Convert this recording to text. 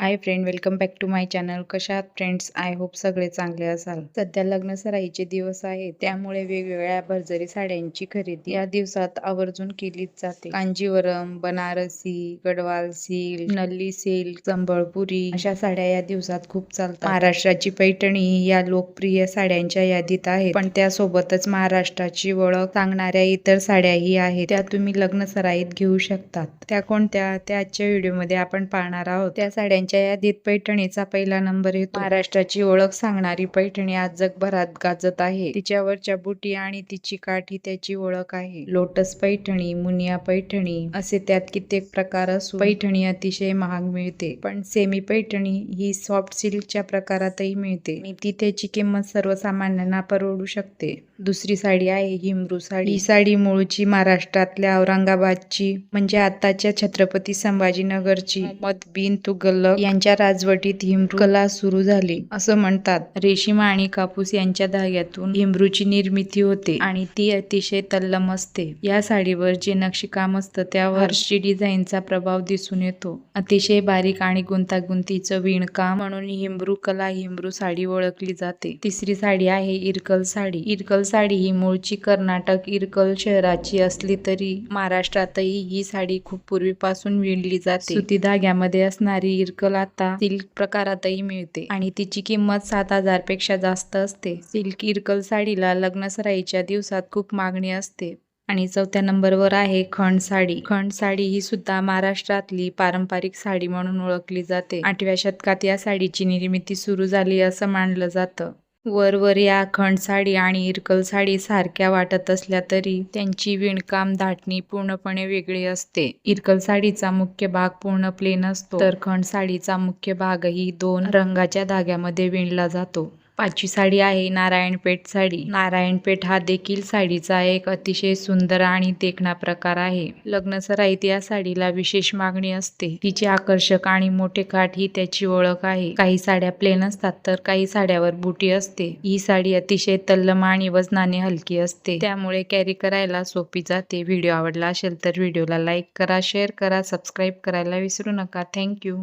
Hi friend welcome back to my channel कशा friends I hope सगळे चांगले असाल. सध्या लग्न सराईचे दिवस आहे. त्यामुळे वेगवेगळ्या भरजरी साड्यांची खरेदी या दिवसात आवर्जून केलीच जाते. कांजीवरम बनारसी गडवाल सिल्क नल्ली सिल्क संबळपुरी अशा साड्या या दिवसात खूप चालतात. महाराष्ट्राची पैठणी या लोकप्रिय साड्यांच्या यादीत आहे पण त्यासोबतच महाराष्ट्राची ओळख सांगणाऱ्या इतर साड्याही आहेत. त्या तुम्ही लग्न सराईत घेऊ शकतात. त्या कोणत्या? त्या आजच्या व्हिडिओमध्ये आपण पाहणार आहोत. त्या साड्यांच्या यादीत पैठणीचा पहिला नंबर येतो. महाराष्ट्राची ओळख सांगणारी पैठणी आज जगभरात गाजत आहे. तिच्यावरच्या बुटी आणि तिची काठी त्याची ओळख आहे. लोटस पैठणी मुनिया पैठणी असे त्यात कित्येक प्रकार असून पैठणी अतिशय महाग मिळते. पण सेमी पैठणी ही सॉफ्ट सिल्कच्या प्रकारातही मिळते. आणि ती त्याची किंमत सर्वसामान्यांना परवडू शकते. दुसरी साडी आहे हिमरू साडी. ही साडी मूळची महाराष्ट्रातल्या औरंगाबादची म्हणजे आताच्या छत्रपती संभाजीनगरची. मत बिन तुगलक यांच्या राजवटीत हिमरू कला सुरू झाली. असं म्हणतात. रेशीम आणि कापूस यांच्या धाग्यातून हिमरूची निर्मिती होते आणि ती अतिशय तल्लम असते. या साडीवर जे नक्षीकाम असतं त्यावर हर्षी डिझाईनचा प्रभाव दिसून येतो. अतिशय बारीक आणि गुंतागुंतीचं विणकाम म्हणून हिमरू कला हिमरू साडी ओळखली जाते. तिसरी साडी आहे इरकल साडी. इरकल साडी ही मूळची कर्नाटक इरकल शहराची असली तरी महाराष्ट्रातही ही साडी खूप पूर्वीपासून विणली जाते. सुती धाग्यामध्ये असणारी इरकल आता सिल्क प्रकारातही मिळते आणि तिची किंमत सात हजारपेक्षा जास्त असते. सिल्क इरकल साडीला लग्नसराईच्या दिवसात खूप मागणी असते आणि चौथ्या नंबरवर आहे खंड साडी. खंड साडी ही सुद्धा महाराष्ट्रातली पारंपरिक साडी म्हणून ओळखली जाते. आठव्या शतकात या साडीची निर्मिती सुरू झाली असं मानलं जातं. वरवर या अखंड साडी आणि इरकल साडी सारख्या वाटत असल्या तरी त्यांची विणकाम धाटणी पूर्णपणे वेगळी असते. इरकल साडीचा मुख्य भाग पूर्ण प्लेन असतो तर खंड साडीचा मुख्य भागही दोन रंगाच्या धाग्यामध्ये विणला जातो. पाचवी साडी आहे नारायणपेठ साडी. नारायणपेठ हा देखील साडीचा एक अतिशय सुंदर आणि देखणा प्रकार आहे. लग्न सराईत या साडीला विशेष मागणी असते. तिचे आकर्षक आणि मोठे काठ ही त्याची ओळख आहे. काही साड्या प्लेन असतात तर काही साड्यावर बुटी असते. ही साडी अतिशय तल्लम आणि वजनाने हलकी असते. त्यामुळे कॅरी करायला सोपी जाते. व्हिडिओ आवडला असेल तर व्हिडिओला लाईक करा शेअर करा सबस्क्राईब करायला विसरू नका. थँक्यू